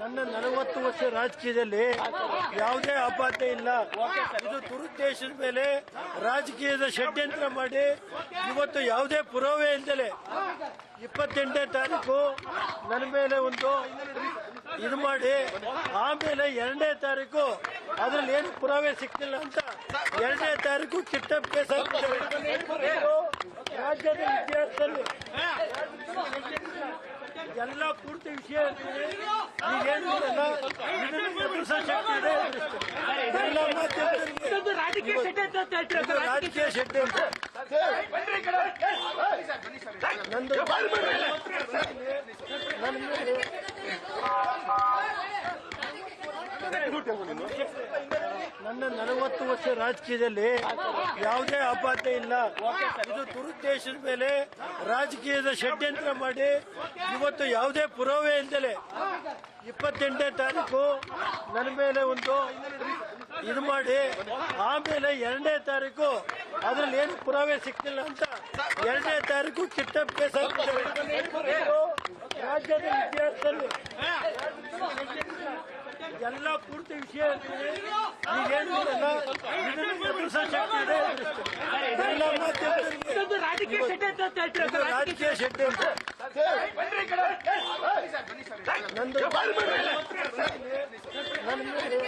ನನ್ನ ನಲವತ್ತು ವರ್ಷ ರಾಜಕೀಯದಲ್ಲಿ ಯಾವುದೇ ಆಪಾತ ಇಲ್ಲ ಇದು ದುರುದ್ದೇಶದ ಮೇಲೆ ರಾಜಕೀಯದ ಷಡ್ಯಂತ್ರ ಮಾಡಿ ಇವತ್ತು ಯಾವುದೇ ಪುರಾವೆ ಎಂದಲೇ ಇಪ್ಪತ್ತೆಂಟನೇ ತಾರೀಕು ನನ್ನ ಮೇಲೆ ಒಂದು ಇದು ಮಾಡಿ ಆಮೇಲೆ ಎರಡನೇ ತಾರೀಕು ಅದ್ರಲ್ಲಿ ಏನು ಪುರಾವೆ ಸಿಕ್ತಿಲ್ಲ ಅಂತ ಎರಡನೇ ತಾರೀಕು ಕಿಟ್ಟ ಕೇಸ್. ಇದು ರಾಜ್ಯದ ಇತಿಹಾಸದಲ್ಲಿ ಎಲ್ಲ ಪೂರ್ತಿ ವಿಷಯ ರಾಜಕೀಯ ರಾಜಕೀಯ ಶೆಟ್ಟಿ ಅಂತ. ನಂದು ನಂದು ನನ್ನ ನಲವತ್ತು ವರ್ಷ ರಾಜಕೀಯದಲ್ಲಿ ಯಾವುದೇ ಆಪಾದನೆ ಇಲ್ಲ. ಇದು ದುರುದ್ದೇಶದ ಮೇಲೆ ರಾಜಕೀಯದ ಷಡ್ಯಂತ್ರ ಮಾಡಿ ಇವತ್ತು ಯಾವುದೇ ಪುರಾವೆ ಇಲ್ದಲೆ ಇಪ್ಪತ್ತೆಂಟನೇ ತಾರೀಕು ನನ್ನ ಮೇಲೆ ಒಂದು ಇದು ಮಾಡಿ, ಆಮೇಲೆ ಎರಡನೇ ತಾರೀಕು ಅದ್ರಲ್ಲಿ ಏನು ಪುರಾವೆ ಸಿಕ್ತಿಲ್ಲ ಅಂತ ಎರಡನೇ ತಾರೀಕು ಕಿಟ್ಟಪ್ ಕೇಸ್ ರಾಜ್ಯದ ಇತಿಹಾಸದಲ್ಲಿ ಎಲ್ಲ ಪೂರ್ತಿ ವಿಷಯ ಇದೊಂದು ರಾಜಕೀಯ ಶೆಟ್ಟಿ ಅಂತ ಹೇಳ್ತೀರಾ ಇದು ರಾಜಕೀಯ ಷಡ್ಯಂತ್ರ ನಂದು ನನ್ನ ಮೇಲೆ